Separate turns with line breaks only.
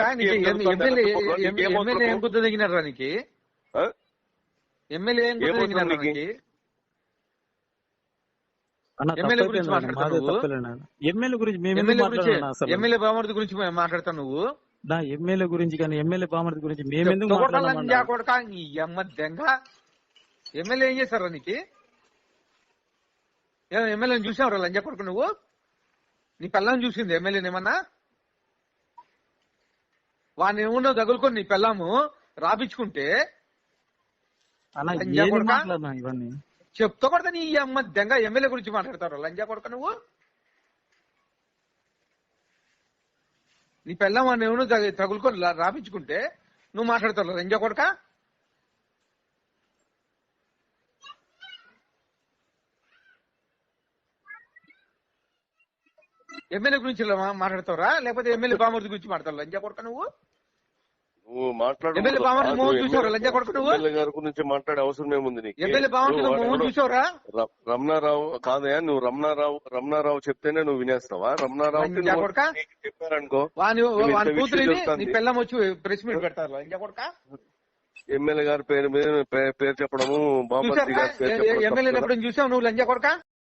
MLA ఏం? గుర్తు దిగినారా? MLA ఏం గుర్తు దిగినారా గురించి
ఎమ్మెల్యే గురించి
మాట్లాడతావు నువ్వు?
నా ఎమ్మెల్యే గురించి కానీ ఎమ్మెల్యే బామర్ది గురించి మేము ఎందుకు
చెప్తా లంజా
మాట్లాడాలన్నా
కొడక? నీ అమ్మ దెంగ. ఎమ్మెల్యే ఏం చేశారా నీకు ఏం ఎమ్మెల్యేని చూసావురా లంజా కొడుకు నువ్వు? నీ పిల్లని చూసింది ఎమ్మెల్యేని ఏమన్నా? వాడిని ఏమన్నా తగులుకొని నీ పిల్లము రాపించుకుంటే.
ఇవన్నీ.
చెప్తా కొడతా నీ అమ్మ దెంగ ఎమ్మెల్యే గురించి మాట్లాడతారు లంజా కొడక నువ్వు? నీ పిల్లం వాడిని ఏమన్నా తగు- తగులుకొని రాపించుకుంటే నువ్వు మాట్లాడతావు లంజా కొడక? ఎమ్మెల్యే గురించి మాట్లాడతావురా? లేకపోతే ఎమ్మెల్యే బామర్ది గురించి మాట్లాడతావు లంజా కొడక నువ్వు?
నువ్వు గారి గురించి మాట్లాడే అవసరం ఏముంది నీకు? రమణారావు కాదయా నువ్వు రమణారావు రమణారావు చెప్తేనే నువ్వు వినేస్తావా? రమణారావు? చెప్పారనుకో.
ప్రెస్ మీట్ పెడతారు
ఎమ్మెల్యే గారి పేరు మీద పేరు చెప్పడము చెప్పడం
ఎమ్మెల్యే చూసావు నువ్వు లంజా కొడక